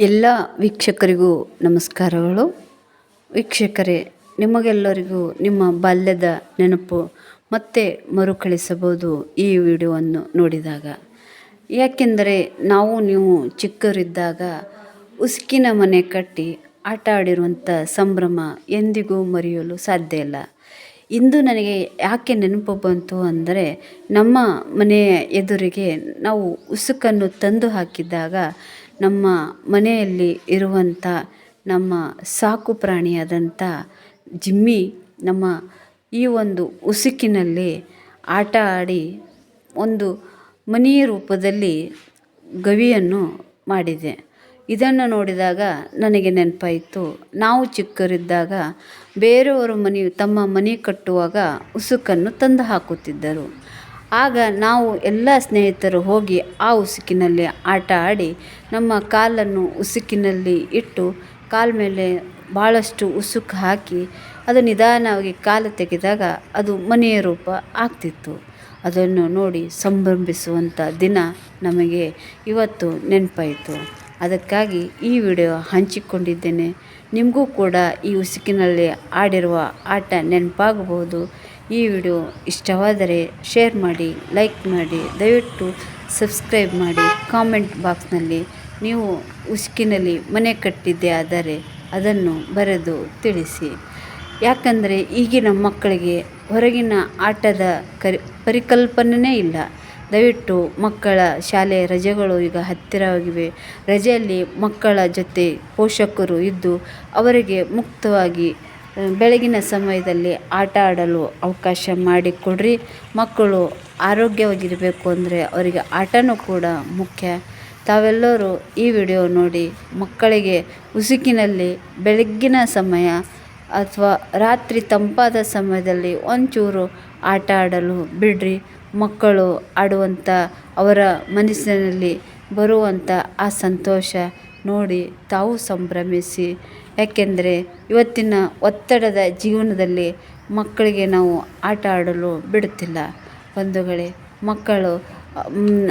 ಎಲ್ಲ ವೀಕ್ಷಕರಿಗೂ ನಮಸ್ಕಾರಗಳು. ವೀಕ್ಷಕರೇ, ನಿಮಗೆಲ್ಲರಿಗೂ ನಿಮ್ಮ ಬಾಲ್ಯದ ನೆನಪು ಮತ್ತೆ ಮರುಕಳಿಸಬಹುದು ಈ ವಿಡಿಯೋವನ್ನು ನೋಡಿದಾಗ. ಯಾಕೆಂದರೆ ನಾವು, ನೀವು ಚಿಕ್ಕವರಿದ್ದಾಗ ಉಸುಕಿನ ಮನೆ ಕಟ್ಟಿ ಆಟ ಆಡಿರುವಂಥ ಸಂಭ್ರಮ ಎಂದಿಗೂ ಮರೆಯಲು ಸಾಧ್ಯ ಇಲ್ಲ. ಇಂದು ನನಗೆ ಯಾಕೆ ನೆನಪು ಬಂತು ಅಂದರೆ, ನಮ್ಮ ಮನೆಯ ಎದುರಿಗೆ ನಾವು ಉಸುಕನ್ನು ತಂದು ಹಾಕಿದ್ದಾಗ ನಮ್ಮ ಮನೆಯಲ್ಲಿ ಇರುವಂಥ ನಮ್ಮ ಸಾಕು ಪ್ರಾಣಿಯಾದಂಥ ಜಿಮ್ಮಿ ನಮ್ಮ ಈ ಒಂದು ಉಸುಕಿನಲ್ಲಿ ಆಟ ಆಡಿ ಒಂದು ಮನೆಯ ರೂಪದಲ್ಲಿ ಗವಿಯನ್ನು ಮಾಡಿದೆ. ಇದನ್ನು ನೋಡಿದಾಗ ನನಗೆ ನೆನಪಾಯಿತು. ನಾವು ಚಿಕ್ಕರಿದ್ದಾಗ ಬೇರೆಯವರು ಮನೆ ತಮ್ಮ ಮನೆ ಕಟ್ಟುವಾಗ ಉಸುಕನ್ನು ತಂದು ಹಾಕುತ್ತಿದ್ದರು. ಆಗ ನಾವು ಎಲ್ಲ ಸ್ನೇಹಿತರು ಹೋಗಿ ಆ ಉಸುಕಿನಲ್ಲಿ ಆಟ ಆಡಿ ನಮ್ಮ ಕಾಲನ್ನು ಉಸುಕಿನಲ್ಲಿ ಇಟ್ಟು ಕಾಲ ಮೇಲೆ ಭಾಳಷ್ಟು ಉಸುಕು ಹಾಕಿ ಅದು ನಿಧಾನವಾಗಿ ಕಾಲು ತೆಗೆದಾಗ ಅದು ಮನೆಯ ರೂಪ ಆಗ್ತಿತ್ತು. ಅದನ್ನು ನೋಡಿ ಸಂಭ್ರಮಿಸುವಂಥ ದಿನ ನಮಗೆ ಇವತ್ತು ನೆನಪಾಯಿತು. ಅದಕ್ಕಾಗಿ ಈ ವಿಡಿಯೋ ಹಂಚಿಕೊಂಡಿದ್ದೇನೆ. ನಿಮಗೂ ಕೂಡ ಈ ಉಸುಕಿನಲ್ಲಿ ಆಡಿರುವ ಆಟ ನೆನಪಾಗಬಹುದು. ಈ ವಿಡಿಯೋ ಇಷ್ಟವಾದರೆ ಶೇರ್ ಮಾಡಿ, ಲೈಕ್ ಮಾಡಿ, ದಯವಿಟ್ಟು ಸಬ್ಸ್ಕ್ರೈಬ್ ಮಾಡಿ. ಕಾಮೆಂಟ್ ಬಾಕ್ಸ್ನಲ್ಲಿ ನೀವು ಉಸುಕಿನಲ್ಲಿ ಮನೆ ಕಟ್ಟಿದ್ದೆ ಆದರೆ ಅದನ್ನು ಬರೆದು ತಿಳಿಸಿ. ಯಾಕಂದರೆ ಈಗಿನ ಮಕ್ಕಳಿಗೆ ಹೊರಗಿನ ಆಟದ ಕರಿ ಪರಿಕಲ್ಪನೆಯೇ ಇಲ್ಲ. ದಯವಿಟ್ಟು ಮಕ್ಕಳ ಶಾಲೆ ರಜೆಗಳು ಈಗ ಹತ್ತಿರವಾಗಿವೆ. ರಜೆಯಲ್ಲಿ ಮಕ್ಕಳ ಜೊತೆ ಪೋಷಕರು ಇದ್ದು ಅವರಿಗೆ ಮುಕ್ತವಾಗಿ ಬೆಳಗಿನ ಸಮಯದಲ್ಲಿ ಆಟ ಆಡಲು ಅವಕಾಶ ಮಾಡಿಕೊಡ್ರಿ. ಮಕ್ಕಳು ಆರೋಗ್ಯವಾಗಿರಬೇಕು ಅಂದರೆ ಅವರಿಗೆ ಆಟನೂ ಕೂಡ ಮುಖ್ಯ. ತಾವೆಲ್ಲರೂ ಈ ವಿಡಿಯೋ ನೋಡಿ ಮಕ್ಕಳಿಗೆ ಉಸುಕಿನಲ್ಲಿ ಬೆಳಗ್ಗಿನ ಸಮಯ ಅಥವಾ ರಾತ್ರಿ ತಂಪಾದ ಸಮಯದಲ್ಲಿ ಒಂಚೂರು ಆಟ ಆಡಲು ಬಿಡ್ರಿ. ಮಕ್ಕಳು ಆಡುವಂಥ ಅವರ ಮನಸ್ಸಿನಲ್ಲಿ ಬರುವಂಥ ಆ ಸಂತೋಷ ನೋಡಿ ತಾವು ಸಂಭ್ರಮಿಸಿ. ಯಾಕೆಂದರೆ ಇವತ್ತಿನ ಒತ್ತಡದ ಜೀವನದಲ್ಲಿ ಮಕ್ಕಳಿಗೆ ನಾವು ಆಟ ಆಡಲು ಬಿಡುತ್ತಿಲ್ಲ. ಬಂಧುಗಳೇ, ಮಕ್ಕಳು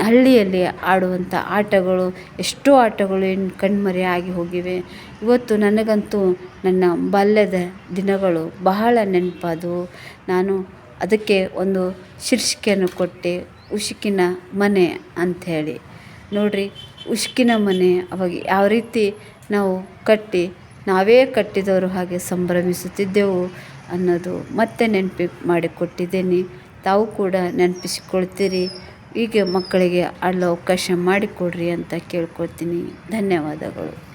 ಹಳ್ಳಿಯಲ್ಲಿ ಆಡುವಂಥ ಆಟಗಳು, ಎಷ್ಟೋ ಆಟಗಳು ಇನ್ನು ಕಣ್ಮರೆಯಾಗಿ ಹೋಗಿವೆ. ಇವತ್ತು ನನಗಂತೂ ನನ್ನ ಬಾಲ್ಯದ ದಿನಗಳು ಬಹಳ ನೆನಪಾದವು. ನಾನು ಅದಕ್ಕೆ ಒಂದು ಶೀರ್ಷಿಕೆಯನ್ನು ಕೊಟ್ಟೆ ಉಸುಕಿನ ಮನೆ ಅಂಥೇಳಿ. ನೋಡಿರಿ ಉಸುಕಿನ ಮನೆ, ಅವಾಗ ಯಾವ ರೀತಿ ನಾವು ಕಟ್ಟಿ, ನಾವೇ ಕಟ್ಟಿದವರು ಹಾಗೆ ಸಂಭ್ರಮಿಸುತ್ತಿದ್ದೆವು ಅನ್ನೋದು ಮತ್ತೆ ನೆನಪು ಮಾಡಿಕೊಟ್ಟಿದ್ದೇನೆ. ತಾವು ಕೂಡ ನೆನಪಿಸಿಕೊಳ್ತೀರಿ, ಹೀಗೆ ಮಕ್ಕಳಿಗೆ ಆಡಲು ಅವಕಾಶ ಮಾಡಿಕೊಡ್ರಿ ಅಂತ ಕೇಳ್ಕೊಳ್ತೀನಿ. ಧನ್ಯವಾದಗಳು.